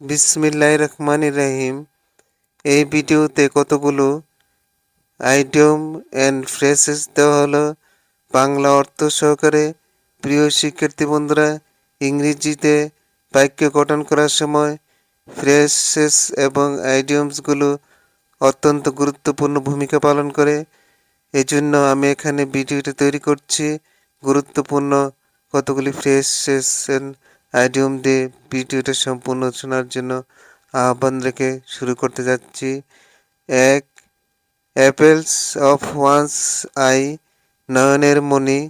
বিসমিল্লাহ রহমান রহিম। এই ভিডিওতে কতগুলো আইটেম অ্যান্ড ফ্রেসেস দেওয়া হলো। বাংলা অর্থ সহকারে প্রিয় শিক্ষার্থী বন্ধুরা, ইংরেজিতে বাক্য গঠন করার সময় ফ্রেসেস এবং আইডিয়মসগুলো অত্যন্ত গুরুত্বপূর্ণ ভূমিকা পালন করে। এজন্য আমি এখানে ভিডিওটি তৈরি করছি। গুরুত্বপূর্ণ কতগুলি ফ্রেসেস অ্যান্ড আইডিয়ম দিয়ে ভিডিওটা সম্পূর্ণ শোনার জন্য আহ্বান রেখে শুরু করতে যাচ্ছি। এক অ্যাপেলস অফ ওয়ান্স আই নয়নের মণি।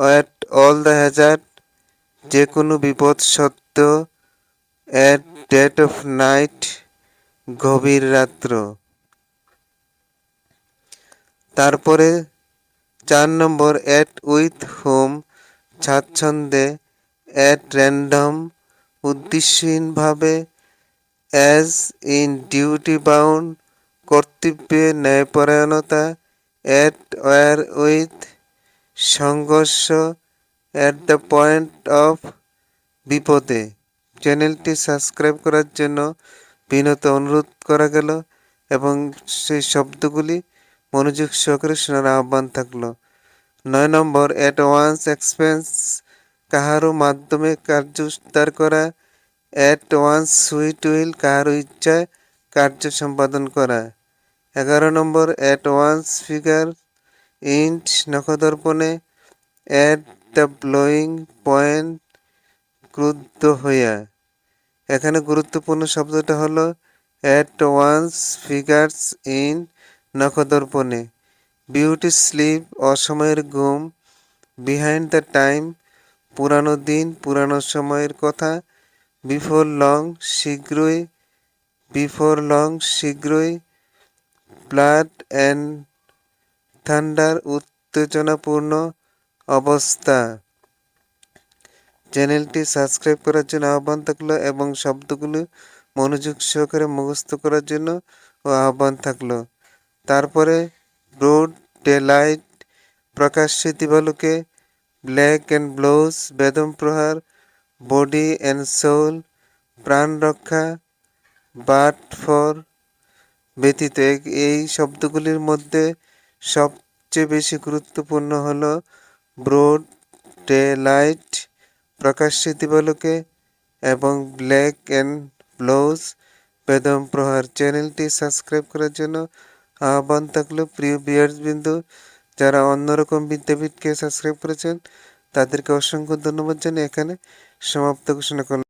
অ্যাট অল দ্য হ্যাজার্ড যে কোনো বিপদ সত্ত্বেও অ্যাট ডেট অফ নাইট গভীর রাত্র। তারপরে চার নম্বর অ্যাট উইথ হোম স্বাচ্ছন্দ্যে অ্যাট র্যান্ডম উদ্দেশ্যহীনভাবে অ্যাজ ইন ডিউটি বাউন্ড কর্তব্যে ন্যায়পরায়ণতা অ্যাট ওয়ার উইথ সংঘর্ষ অ্যাট দ্য পয়েন্ট অফ বিপদে। চ্যানেলটি সাবস্ক্রাইব করার জন্য বিনত অনুরোধ করা গেল এবং সেই শব্দগুলি মনোযোগ সহকারে শোনার আহ্বান থাকল। নয় নম্বর অ্যাট ওয়ান্স এক্সপেন্স কাহারও মাধ্যমে কার্য উদ্ধার করা অ্যাট ওয়ান্স সুইট উইল কাহারও ইচ্ছায় কার্য সম্পাদন করা। এগারো নম্বর অ্যাট ওয়ান্স ফিগার ইন্ট নখদর্পণে অ্যাট দ্য ব্লোয়িং পয়েন্ট ক্রুদ্ধ হইয়া। এখানে গুরুত্বপূর্ণ শব্দটা হলো অ্যাট ওয়ান্স ফিগার্স ইন নখদর্পণে। বিউটি স্লিপ অসময়ের ঘুম বিহাইন্ড দ্য টাইম পুরানো দিন, পুরানো সময়ের কথা। বিফোর লং শীঘ্রই বিফোর লং শীঘ্রই। ব্লাড অ্যান্ড থান্ডার উত্তেজনাপূর্ণ অবস্থা। চ্যানেলটি সাবস্ক্রাইব করার জন্য আহ্বান থাকল এবং শব্দগুলো মনোযোগ সহকারে মুখস্থ করার জন্য ও আহ্বান থাকল। তারপরে ব্রোড ডে লাইট প্রকাশ্যে দিবালোকে ব্ল্যাক অ্যান্ড ব্লাউজ বেদম প্রহার, বডি অ্যান্ড সোল, প্রাণ রক্ষা বাট ফর ব্যতীত এই শব্দগুলির মধ্যে সবচেয়ে বেশি গুরুত্বপূর্ণ হল ব্রোড ডে লাইট, প্রকাশ্যে দিবালোকে এবং ব্ল্যাক অ্যান্ড ব্লাউজ বেদম প্রহার। চ্যানেলটি সাবস্ক্রাইব করার জন্য আহ্বান থাকল প্রিয় বিয়ার্স বিন্দু যারা অন্যরকম বিদ্যাপীঠকে সাবস্ক্রাইব করেছেন তাদেরকে অসংখ্য ধন্যবাদ জানিয়ে এখানে সমাপ্ত ঘোষণা করলাম।